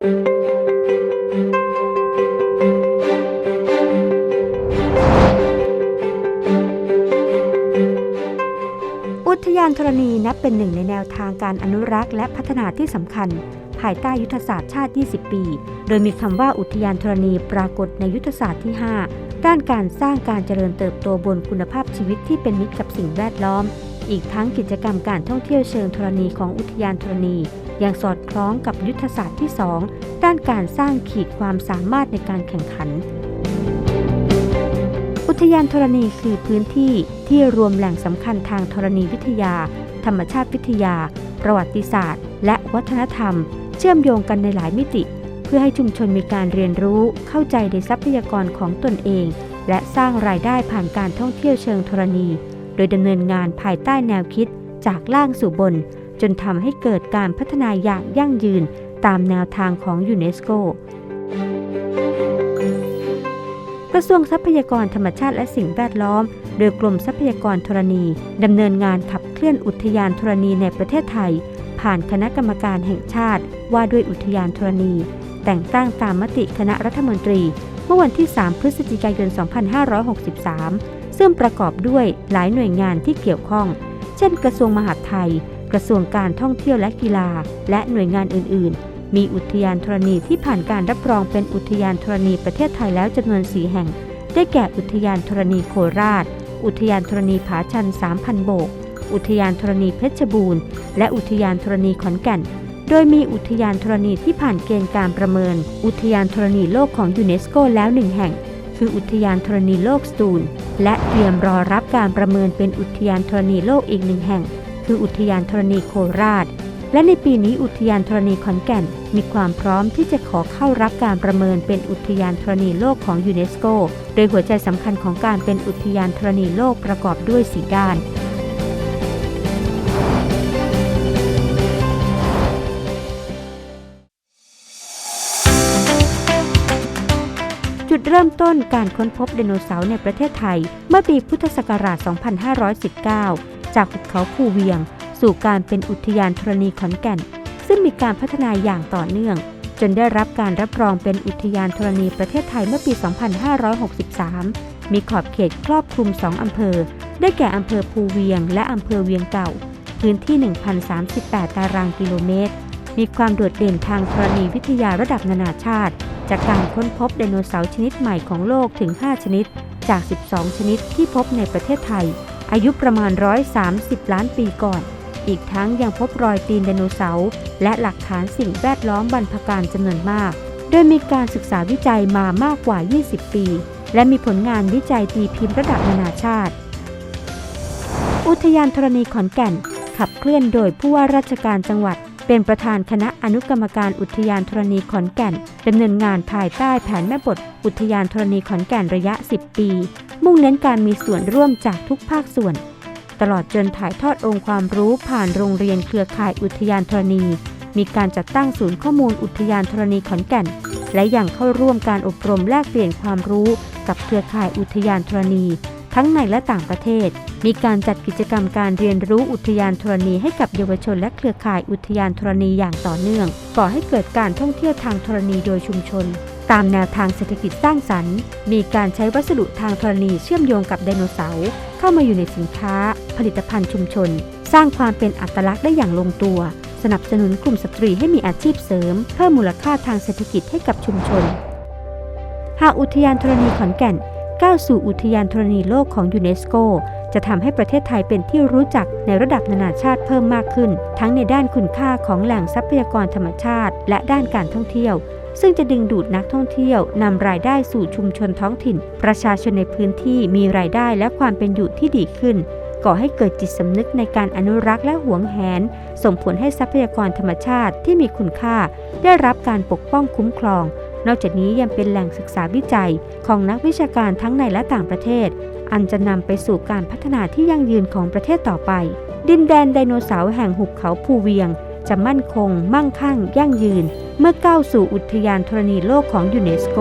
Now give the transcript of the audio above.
อุทยานธรณีนับเป็นหนึ่งในแนวทางการอนุรักษ์และพัฒนาที่สำคัญ ภายใต้ยุทธศาสตร์ชาติ 20 ปี โดยมีคำว่าอุทยานธรณีปรากฏในยุทธศาสตร์ที่ 5 ด้านการสร้างการเจริญเติบโตบนคุณภาพชีวิตที่เป็นมิตรกับสิ่งแวดล้อม อีกทั้งกิจกรรมการท่องเที่ยวเชิงธรณีของอุทยานธรณียังสอด ล้องกับยุทธศาสตร์ที่ 2 ด้านการสร้างขีดความสามารถในการแข่งขัน อุทยานธรณีคือพื้นที่ที่รวมแหล่งสำคัญทางธรณีวิทยา ธรรมชาติวิทยา ประวัติศาสตร์ และวัฒนธรรม เชื่อมโยงกันในหลายมิติ เพื่อให้ชุมชนมีการเรียนรู้เข้าใจในทรัพยากรของตนเอง และสร้างรายได้ผ่านการท่องเที่ยวเชิงธรณี โดยดำเนินงานภายใต้แนวคิดจากล่างสู่บน จนทำให้เกิดการพัฒนาอย่างยั่งยืนตามแนวทางของยูเนสโก กระทรวงทรัพยากรธรรมชาติและสิ่งแวดล้อม โดยกรมทรัพยากรธรณีดำเนินงานขับเคลื่อนอุทยานธรณีในประเทศไทย ผ่านคณะกรรมการแห่งชาติ ว่าด้วยอุทยานธรณี แต่งตั้งตามมติคณะรัฐมนตรี เมื่อวันที่ 3 พฤศจิกายน 2563 ซึ่งประกอบด้วยหลายหน่วยงานที่เกี่ยวข้อง เช่น กระทรวงมหาดไทย กระทรวงการท่องเที่ยวและกีฬา และหน่วยงานอื่น ๆ มีอุทยานธรณีที่ผ่านการรับรองเป็นอุทยานธรณีประเทศไทยแล้วจำนวนสีแห่ง ได้แก่อุทยานธรณีโคราช อุทยานธรณีผาชัน 3,000 โบก อุทยานธรณีเพชรบูรณ์ และอุทยานธรณีขอนแก่น โดยมีอุทยานธรณีที่ผ่านเกณฑ์การประเมิน อุทยานธรณีโลกของยูเนสโกแล้วหนึ่งแห่งคืออุทยานธรณีโลกสตูล และเตรียมรอรับการประเมินเป็นอุทยานธรณีโลกอีกหนึ่งแห่ง คืออุทยานธรณีโคราช และในปีนี้อุทยานธรณีขอนแก่น มีความพร้อมที่จะขอเข้ารับการประเมินเป็นอุทยานธรณีโลกของยูเนสโก โดยหัวใจสำคัญของการเป็นอุทยานธรณีโลกประกอบด้วยสีด้าน จุดเริ่มต้นการค้นพบไดโนเสาร์ในประเทศไทย เมื่อปีพุทธศักราช 2519 จากหุบเขาภูเวียง สู่การเป็นอุทยานธรณีขอนแก่น ซึ่งมีการพัฒนาอย่างต่อเนื่อง จนได้รับการรับรองเป็นอุทยานธรณีประเทศไทยเมื่อปี 2563 มีขอบเขตครอบคลุม 2 อำเภอ ได้แก่อำเภอภูเวียง และอำเภอเวียงเก่า พื้นที่ 1,038 ตารางกิโลเมตร มีความโดดเด่นทางธรณีวิทยาระดับนานาชาติ จากการค้นพบไดโนเสาร์ชนิดใหม่ของโลกถึง 5 ชนิดจาก 12 ชนิดที่พบในประเทศไทย อายุประมาณ 130 ล้านปีก่อน อีกทั้งยังพบรอยตีนไดโนเสาร์และหลักฐานสิ่งแวดล้อมบรรพการจำนวนมาก โดยมีการศึกษาวิจัยมามากกว่า 20 ปี และมีผลงานวิจัยตีพิมพ์ระดับนานาชาติ อุทยานธรณีขอนแก่น ขับเคลื่อนโดยผู้ว่าราชการจังหวัด เป็นประธานคณะอนุกรรมการอุทยานธรณีขอนแก่นดำเนินงานภายใต้แผนแม่บท อุทยานธรณีขอนแก่นระยะ 10 ปี มุ่งเน้นการมีส่วนร่วมจากทุกภาคส่วน ตลอดจนถ่ายทอดองค์ความรู้ผ่านโรงเรียนเครือข่ายอุทยานธรณี มีการจัดตั้งศูนย์ข้อมูลอุทยานธรณีขอนแก่น และยังเข้าร่วมการอบรมแลกเปลี่ยนความรู้ กับเครือข่ายอุทยานธรณี ทั้งในและต่างประเทศ มีการจัดกิจกรรมการเรียนรู้อุทยานธรณีให้กับเยาวชนและเครือข่ายอุทยานธรณีอย่างต่อเนื่อง ก่อให้เกิดการท่องเที่ยวทางธรณีโดยชุมชน ตามแนวทางเศรษฐกิจสร้างสรรค์ มีการใช้วัสดุทางธรณีเชื่อมโยงกับไดโนเสาร์เข้ามาอยู่ในสินค้า ผลิตภัณฑ์ชุมชน สร้างความเป็นอัตลักษณ์ได้อย่างลงตัว สนับสนุนกลุ่มสตรีให้มีอาชีพเสริมเพิ่มมูลค่าทางเศรษฐกิจให้กับชุมชน หากอุทยานธรณีขอนแก่นก้าวสู่อุทยานธรณีโลกของยูเนสโก จะทำให้ประเทศไทยเป็นที่รู้จักในระดับนานาชาติเพิ่มมากขึ้น ทั้งในด้านคุณค่าของแหล่งทรัพยากรธรรมชาติ และด้านการท่องเที่ยว ซึ่งจะดึงดูดนักท่องเที่ยวนำรายได้สู่ชุมชนท้องถิ่น ประชาชนในพื้นที่มีรายได้และความเป็นอยู่ที่ดีขึ้นก่อให้เกิดจิตสำนึกในการอนุรักษ์และหวงแหน ส่งผลให้ทรัพยากรธรรมชาติที่มีคุณค่า ได้รับการปกป้องคุ้มครอง นอกจากนี้ยังเป็นแหล่งศึกษาวิจัยของนักวิชาการทั้งในและต่างประเทศ อันจะนำไปสู่การพัฒนาที่ยั่งยืนของประเทศต่อไป ดินแดนไดโนเสาร์แห่งหุบเขาภูเวียง จะมั่นคง มั่งคั่ง ยั่งยืน เมื่อก้าวสู่อุทยานธรณีโลกของยูเนสโก